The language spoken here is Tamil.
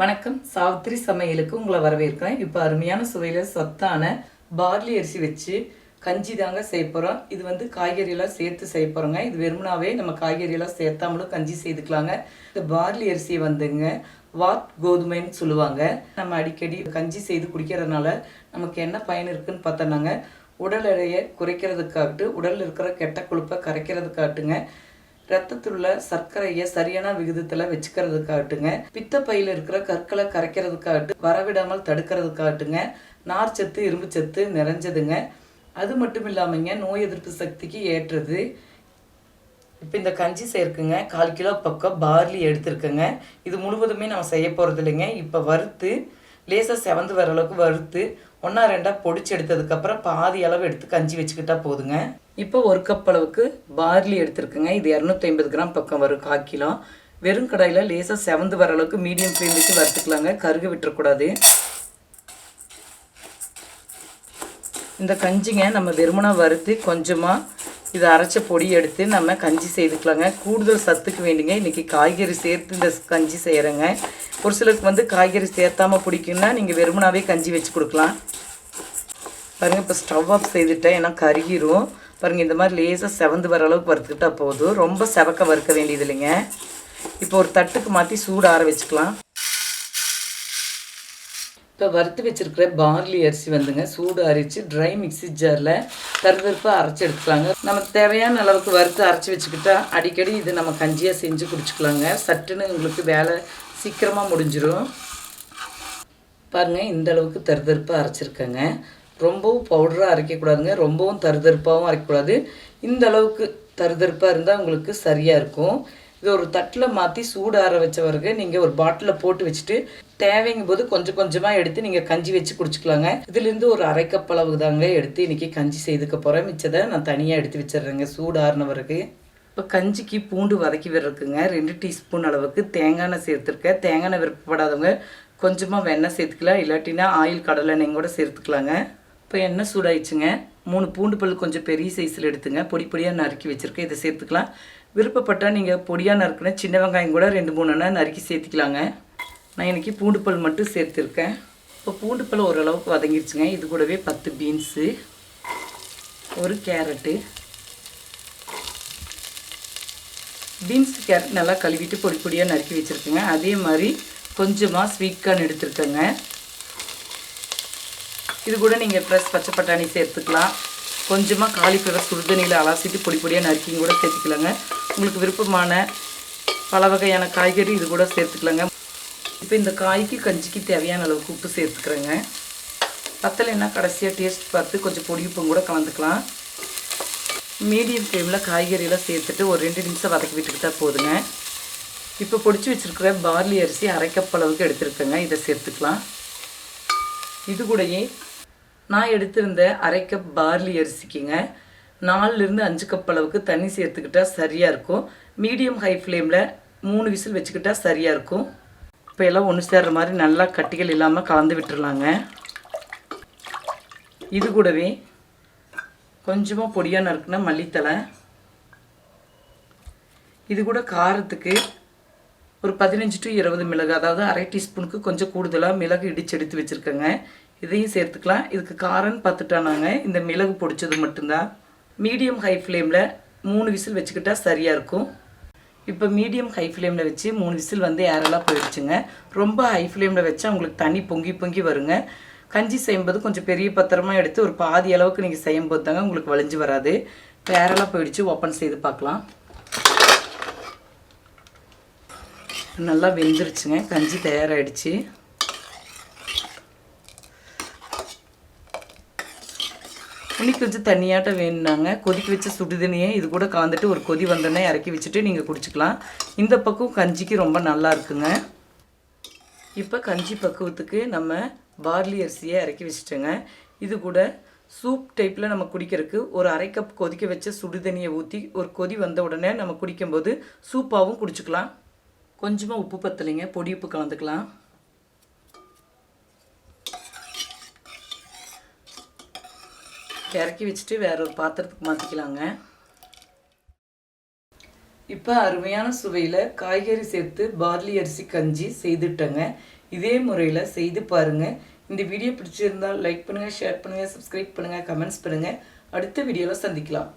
வணக்கம். சாவித்திரி சமையலுக்கு உங்களை வரவேற்கிறேன். இப்போ அருமையான சுவையில் சத்தான பார்லி அரிசி வச்சு கஞ்சி தாங்க செய்ய போகிறோம் இது வந்து காய்கறியெல்லாம் சேர்த்து செய்ய போகிறோங்க இது வெறுமனாவே நம்ம காய்கறியெல்லாம் சேர்த்தாமலும் கஞ்சி செய்துக்கலாங்க. இந்த பார்லி அரிசி வந்துங்க வாட் கோதுமைன்னு சொல்லுவாங்க. நம்ம அடிக்கடி கஞ்சி செய்து குடிக்கிறதுனால நமக்கு என்ன பயன் இருக்குன்னு பார்த்தோன்னாங்க உடல் எடையை குறைக்கிறதுக்காகட்டு உடலில் இருக்கிற கெட்ட கொழுப்பை கரைக்கிறதுக்காகட்டுங்க. ரத்தத்தில் உள்ள சர்க்கரையை சரியான விகிதத்துல வச்சுக்கிறதுக்காகட்டுங்க. பித்தப்பையில் இருக்கிற கற்களை கரைக்கிறதுக்காகட்டு வரவிடாமல் தடுக்கிறதுக்காகட்டுங்க. நார்ச்சத்து இரும்பு சத்து நிறைஞ்சதுங்க. அது மட்டும் இல்லாமங்க நோய் எதிர்ப்பு சக்திக்கு ஏற்றது. இப்போ இந்த கஞ்சி சேர்க்குங்க. கால் கிலோ பக்கம் பார்லி எடுத்துருக்குங்க. இது முழுவதுமே நம்ம செய்ய போகிறது இல்லைங்க இப்போ வறுத்து லேசாக செவந்து வர அளவுக்கு வறுத்து ஒன்றா ரெண்டாக பொடிச்சு எடுத்ததுக்கப்புறம் பாதி அளவு எடுத்து கஞ்சி வச்சுக்கிட்டா போதுங்க. இப்போ ஒரு கப் அளவுக்கு பார்லி எடுத்துருக்குங்க. இது இரநூத்தி ஐம்பது கிராம் பக்கம் வரும் கால் கிலோ. வெறும் கடாயில் லேசாக செவந்து வர அளவுக்கு மீடியம் ஃப்ளேம் வச்சு வறுத்துக்கலாங்க. கருக விட்டுறக்கூடாது. இந்த கஞ்சிங்க நம்ம வெறுமனாக வறுத்து கொஞ்சமாக இதை அரைச்ச பொடி எடுத்து நம்ம கஞ்சி செய்துக்கலாங்க. கூடுதல் சத்துக்கு வேண்டிங்க. இன்றைக்கி காய்கறி சேர்த்து இந்த கஞ்சி செய்கிறேங்க ஒரு சிலருக்கு வந்து காய்கறி சேர்த்தாம பிடிக்குன்னா நீங்கள் வெறுமனாவே கஞ்சி வச்சு கொடுக்கலாம். பாருங்கள் இப்போ ஸ்டவ் ஆஃப் செய்துட்டேன். ஏன்னா கருகிரும். பாருங்கள் இந்த மாதிரி லேசாக செவந்து வர அளவுக்கு வறுத்துக்கிட்டால் போதும். ரொம்ப செவக்க வறுக்க வேண்டியது இல்லைங்க இப்போ ஒரு தட்டுக்கு மாற்றி சூடு ஆற வச்சுக்கலாம். இப்போ வறுத்து வச்சிருக்கிற பார்லி அரிசி வந்துங்க சூடு அரிச்சு ட்ரை மிக்ஸி ஜாரில் தருதருப்பாக அரைச்சி எடுத்துக்கலாங்க. நமக்கு தேவையான அளவுக்கு வறுத்து அரைச்சி வச்சுக்கிட்டா அடிக்கடி இது நம்ம கஞ்சியாக செஞ்சு குடிச்சுக்கலாங்க. சட்டுன்னு உங்களுக்கு வேலை சீக்கிரமாக முடிஞ்சிடும் பாருங்கள் இந்த அளவுக்கு தருதருப்பாக அரைச்சிருக்கேங்க. ரொம்பவும் பவுடராக அரைக்கக்கூடாதுங்க. ரொம்பவும் தருதருப்பாகவும் அரைக்கக்கூடாது. இந்த அளவுக்கு தருதருப்பாக இருந்தால் உங்களுக்கு சரியாக இருக்கும். இது ஒரு தட்டில் மாற்றி சூடு ஆற வச்ச பிறகு நீங்கள் ஒரு பாட்டிலில் போட்டு வச்சுட்டு தேவைங்கும் போது கொஞ்சம் கொஞ்சமாக எடுத்து நீங்கள் கஞ்சி வச்சு குடிச்சிக்கலாங்க. இதுலேருந்து ஒரு அரை கப் அளவு தாங்க எடுத்து இன்றைக்கி கஞ்சி செய்துக்க போகிறேன் மிச்சதை நான் தனியாக எடுத்து வச்சிடுறேங்க. சூடு இப்போ கஞ்சிக்கு பூண்டு வதக்கி விடுறதுக்குங்க. ரெண்டு டீஸ்பூன் அளவுக்கு தேங்காய் எண்ணெய் சேர்த்துருக்கேன். தேங்காய் எண்ணெய் விருப்பப்படாதவங்க கொஞ்சமாக வெண்ணெய் சேர்த்துக்கலாம். இல்லாட்டினா ஆயில் கடலை எண்ணெய் கூட சேர்த்துக்கலாங்க. இப்போ எண்ணெய் சூடாயிடுச்சுங்க. மூணு பூண்டு பல் கொஞ்சம் பெரிய சைஸில் எடுத்துங்க. பொடி பொடியாக நறுக்கி வச்சுருக்கேன். இதை சேர்த்துக்கலாம். விருப்பப்பட்டால் நீங்கள் பொடியாக நறுக்குன சின்ன வெங்காயம் கூட ரெண்டு மூணு எண்ணெய் நறுக்கி சேர்த்துக்கலாங்க. நான் இன்றைக்கி பூண்டு பல் மட்டும் சேர்த்துருக்கேன். இப்போ பூண்டு பல் ஓரளவுக்கு வதங்கிடுச்சுங்க இது கூடவே பத்து பீன்ஸு ஒரு கேரட்டு. பீன்ஸ் கேரட் நல்லா கழுவிட்டு பொடி பொடியாக நறுக்கி வச்சுருக்கேங்க. அதே மாதிரி கொஞ்சமாக ஸ்வீட் கார்ன் எடுத்துருக்கேங்க. இது கூட நீங்கள் ஃப்ரெஷ் பச்சை பட்டாணி சேர்த்துக்கலாம். கொஞ்சமாக காலிஃப்ளவர் சுடுதண்ணியில் அலாசிட்டு பொடி பொடியாக நறுக்கியும் கூட சேர்த்துக்கலாங்க. உங்களுக்கு விருப்பமான பல வகையான காய்கறி இது கூட சேர்த்துக்கலாங்க. இப்போ இந்த காய்க்கு கஞ்சிக்கு தேவையான அளவுக்கு உப்பு சேர்த்துக்கிறேங்க. பத்தலைன்னா கடைசியாக டேஸ்ட் பார்த்து கொஞ்சம் பொடி உப்பும் கூட கலந்துக்கலாம். மீடியம் ஃப்ளேமில் காய்கறியெல்லாம் சேர்த்துட்டு ஒரு ரெண்டு நிமிஷம் வதக்கி விட்டுக்கிட்டா போதுங்க. இப்போ பொடிச்சு வச்சுருக்கிற பார்லி அரிசி அரை கப் அளவுக்கு எடுத்துருக்கேங்க. இதை சேர்த்துக்கலாம். இது கூடயே நான் எடுத்திருந்த அரை கப் பார்லி அரிசிக்குங்க. நாலுலேருந்து அஞ்சு கப் அளவுக்கு தண்ணி சேர்த்துக்கிட்டா சரியாக இருக்கும். மீடியம் ஹை ஃப்ளேமில் மூணு விசில் வச்சுக்கிட்டா சரியாக இருக்கும். இப்போ எல்லாம் ஒன்று சேர்கிற மாதிரி நல்லா கட்டிகள் இல்லாமல் கலந்து விட்டுருலாங்க இது கூடவே கொஞ்சமாக பொடியாக நறுக்குன மல்லித்தலை இது கூட காரத்துக்கு ஒரு பதினஞ்சு டு இருபது மிளகு அதாவது அரை டீஸ்பூனுக்கு கொஞ்சம் கூடுதலாக மிளகு இடிச்சு எடுத்து வச்சுருக்கேங்க. இதையும் சேர்த்துக்கலாம். இதுக்கு காரம்னு பார்த்துட்டானாங்க இந்த மிளகு பொடிச்சது மட்டும்தான். மீடியம் ஹை ஃப்ளேமில் மூணு விசில் வச்சுக்கிட்டா சரியாக இருக்கும். இப்போ மீடியம் ஹை ஃப்ளேமில் வச்சு மூணு விசில் வந்து ஏரெல்லாம் போயிடுச்சுங்க. ரொம்ப ஹை ஃப்ளேமில் வச்சா உங்களுக்கு தண்ணி பொங்கி பொங்கி வருங்க. கஞ்சி செய்யும்போது கொஞ்சம் பெரிய பத்திரமா எடுத்து ஒரு பாதி அளவுக்கு நீங்கள் செய்யும்போது தாங்க உங்களுக்கு வளைஞ்சு வராது. இப்போ ஏரெல்லாம் போயிடுச்சு ஓப்பன் செய்து பார்க்கலாம். நல்லா வெந்துருச்சுங்க கஞ்சி தயாராகிடுச்சு இன்னி வச்சு தண்ணியாட்டம் வேணுனாங்க. கொதிக்க வச்ச சுடுதண்ணியை இது கூட கலந்துட்டு ஒரு கொதி வந்தோடனே இறக்கி வச்சுட்டு நீங்கள் குடிச்சிக்கலாம். இந்த பக்கம் கஞ்சிக்கு ரொம்ப நல்லா இருக்குங்க. இப்போ கஞ்சி பக்குவத்துக்கு நம்ம பார்லி அரிசியை இறக்கி வச்சுட்டோங்க. இது கூட சூப் டைப்பில் நம்ம குடிக்கிறதுக்கு ஒரு அரை கப் கொதிக்க வச்ச சுடுதண்ணியை ஊற்றி ஒரு கொதி வந்த உடனே நம்ம குடிக்கும்போது சூப்பாகவும் குடிச்சுக்கலாம். கொஞ்சமாக உப்பு பத்தலைங்க. பொடி உப்பு கலந்துக்கலாம். இறக்கி வச்சுட்டு வேற ஒரு பாத்திரத்துக்கு மாற்றிக்கலாங்க இப்போ அருமையான சுவையில் காய்கறி சேர்த்து பார்லி அரிசி கஞ்சி செய்துட்டேங்க. இதே முறையில் செய்து பாருங்கள் இந்த வீடியோ பிடிச்சிருந்தால் லைக் பண்ணுங்கள் ஷேர் பண்ணுங்கள் சப்ஸ்கிரைப் பண்ணுங்கள் கமெண்ட்ஸ் பண்ணுங்கள் அடுத்த வீடியோவில் சந்திக்கலாம்.